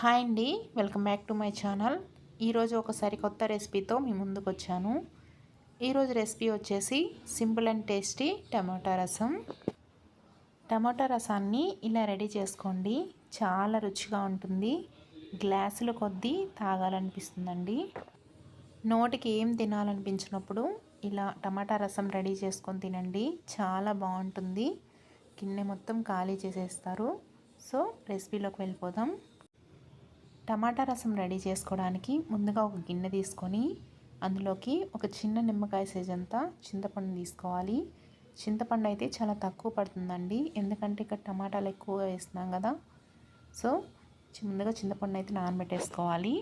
Hi అండి welcome back to my channel. ఈరోజు ఒకసారి కొత్త రెసిపీతో మీ ముందుకు వచ్చాను ఈరోజు రెసిపీ వచ్చేసి సింపుల్ అండ్ టేస్టీ టమాటా రసం. టమాటా రసాన్ని ఇలా రెడీ చేసుకోండి. చాలా రుచిగా ఉంటుంది. గ్లాసుల కొద్దీ తాగాలనిపిస్తుందండి. నోటికి ఏం తినాలనిపించినప్పుడు ఇలా టమాటా రసం రెడీ చేసుకొని తినండి. చాలా బాగుంటుంది. గిన్నె మొత్తం ఖాళీ చేసేస్తారు. సో రెసిపీలోకి వెళ్ళిపోదాం. టమాటా రసం రెడీ చేసుకోవడానికి ముందుగా ఒక గిన్నె తీసుకొని అందులోకి ఒక చిన్న నిమ్మకాయ సైజ్ అంతా చింతపండు తీసుకోవాలి. చింతపండు అయితే చాలా తక్కువ పడుతుందండి. ఎందుకంటే ఇక్కడ టమాటాలు ఎక్కువగా వేస్తున్నాం కదా. సో ముందుగా చింతపండు అయితే నానబెట్టేసుకోవాలి.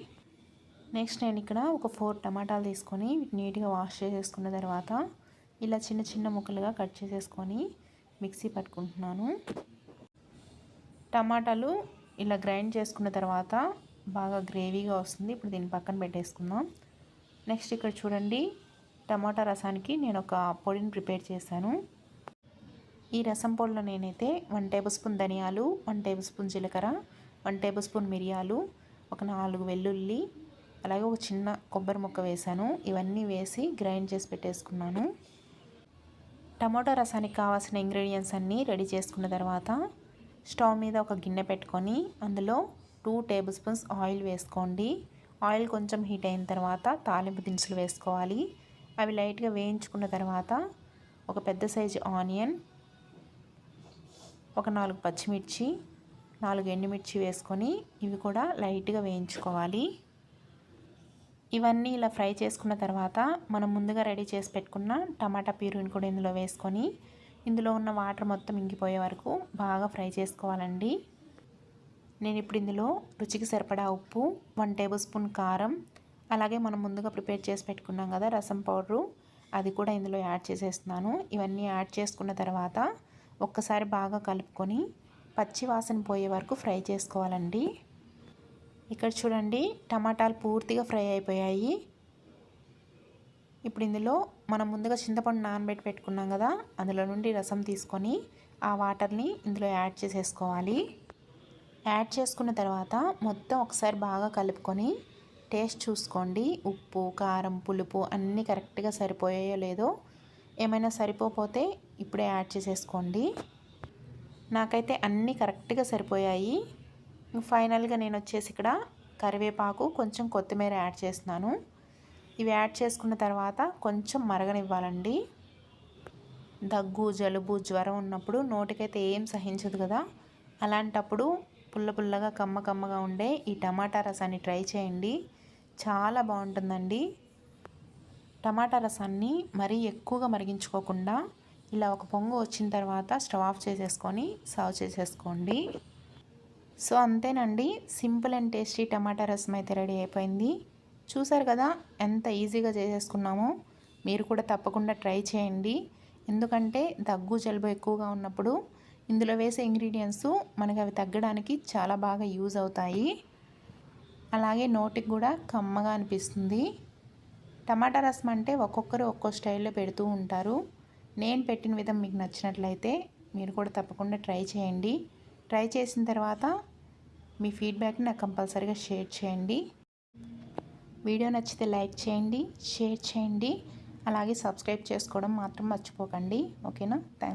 నెక్స్ట్ నేను ఇక్కడ ఒక ఫోర్ టమాటాలు తీసుకొని నీట్గా వాష్ చేసేసుకున్న తర్వాత ఇలా చిన్న చిన్న ముక్కలుగా కట్ చేసేసుకొని మిక్సీ పట్టుకుంటున్నాను. టమాటాలు ఇలా గ్రైండ్ చేసుకున్న తర్వాత బాగా గ్రేవీగా వస్తుంది. ఇప్పుడు దీన్ని పక్కన పెట్టేసుకుందాం. నెక్స్ట్ ఇక్కడ చూడండి టమాటా రసానికి నేను ఒక పొడిని ప్రిపేర్ చేశాను. ఈ రసం పొడిలో నేనైతే వన్ టేబుల్ స్పూన్ ధనియాలు వన్ టేబుల్ స్పూన్ జీలకర్ర వన్ టేబుల్ స్పూన్ మిరియాలు ఒక నాలుగు వెల్లుల్లి అలాగే ఒక చిన్న కొబ్బరి ముక్క వేశాను. ఇవన్నీ వేసి గ్రైండ్ చేసి పెట్టేసుకున్నాను. టమాటో రసానికి కావాల్సిన ఇంగ్రీడియంట్స్ అన్నీ రెడీ చేసుకున్న తర్వాత స్టవ్ మీద ఒక గిన్నె పెట్టుకొని అందులో టూ టేబుల్ స్పూన్స్ ఆయిల్ వేసుకోండి. ఆయిల్ కొంచెం హీట్ అయిన తర్వాత తాలింపు దినుసులు వేసుకోవాలి. అవి లైట్గా వేయించుకున్న తర్వాత ఒక పెద్ద సైజు ఆనియన్ ఒక నాలుగు పచ్చిమిర్చి నాలుగు ఎండుమిర్చి వేసుకొని ఇవి కూడా లైట్గా వేయించుకోవాలి. ఇవన్నీ ఇలా ఫ్రై చేసుకున్న తర్వాత మనం ముందుగా రెడీ చేసి పెట్టుకున్న టమాటా ప్యూరిని కూడా ఇందులో వేసుకొని ఇందులో ఉన్న వాటర్ మొత్తం ఇంకిపోయే వరకు బాగా ఫ్రై చేసుకోవాలండి. నేను ఇప్పుడు ఇందులో రుచికి సరిపడా ఉప్పు వన్ టేబుల్ స్పూన్ కారం అలాగే మనం ముందుగా ప్రిపేర్ చేసి పెట్టుకున్నాం కదా రసం పౌడరు అది కూడా ఇందులో యాడ్ చేసేస్తున్నాను. ఇవన్నీ యాడ్ చేసుకున్న తర్వాత ఒక్కసారి బాగా కలుపుకొని పచ్చి వాసన పోయే వరకు ఫ్రై చేసుకోవాలండి. ఇక్కడ చూడండి టమాటాలు పూర్తిగా ఫ్రై అయిపోయాయి. ఇప్పుడు ఇందులో మనం ముందుగా చింతపండు నానబెట్టి పెట్టుకున్నాం కదా అందులో నుండి రసం తీసుకొని ఆ వాటర్ని ఇందులో యాడ్ చేసేసుకోవాలి. యాడ్ చేసుకున్న తర్వాత మొత్తం ఒకసారి బాగా కలుపుకొని టేస్ట్ చూసుకోండి. ఉప్పు కారం పులుపు అన్నీ కరెక్ట్గా సరిపోయాయో లేదో ఏమైనా సరిపోతే ఇప్పుడే యాడ్ చేసేసుకోండి. నాకైతే అన్నీ కరెక్ట్గా సరిపోయాయి. ఫైనల్గా నేను వచ్చేసి ఇక్కడ కరివేపాకు కొంచెం కొత్తిమీర యాడ్ చేస్తున్నాను. ఇవి యాడ్ చేసుకున్న తర్వాత కొంచెం మరగనివ్వాలండి. దగ్గు జలుబు జ్వరం ఉన్నప్పుడు నోటికైతే ఏం సహించదు కదా. అలాంటప్పుడు పుల్ల పుల్లగా కమ్మ కమ్మగా ఉండే ఈ టమాటా రసాన్ని ట్రై చేయండి. చాలా బాగుంటుందండి. టమాటా రసాన్ని మరీ ఎక్కువగా మరిగించుకోకుండా ఇలా ఒక పొంగు వచ్చిన తర్వాత స్టవ్ ఆఫ్ చేసేసుకొని సర్వ్ చేసేసుకోండి. సో అంతేనండి. Simple and tasty tomato rasam అయితే రెడీ అయిపోయింది. చూసారు కదా ఎంత ఈజీగా చేసేసుకున్నామో. మీరు కూడా తప్పకుండా ట్రై చేయండి. ఎందుకంటే దగ్గు జలుబు ఎక్కువగా ఉన్నప్పుడు ఇందులో వేసే ఇంగ్రీడియంట్స్ మనకి అవి తగ్గడానికి చాలా బాగా యూజ్ అవుతాయి. అలాగే నోటికి కూడా కమ్మగా అనిపిస్తుంది. టమాటా రసం అంటే ఒక్కొక్కరు ఒక్కో స్టైల్లో పెడుతూ ఉంటారు. నేను పెట్టిన విధం మీకు నచ్చినట్లయితే మీరు కూడా తప్పకుండా ట్రై చేయండి. ట్రై చేసిన తర్వాత మీ ఫీడ్బ్యాక్ని నాకు కంపల్సరీగా షేర్ చేయండి. వీడియో నచ్చితే లైక్ చేయండి షేర్ చేయండి. అలాగే సబ్స్క్రైబ్ చేసుకోవడం మాత్రం మర్చిపోకండి. ఓకేనా? థ్యాంక్స్.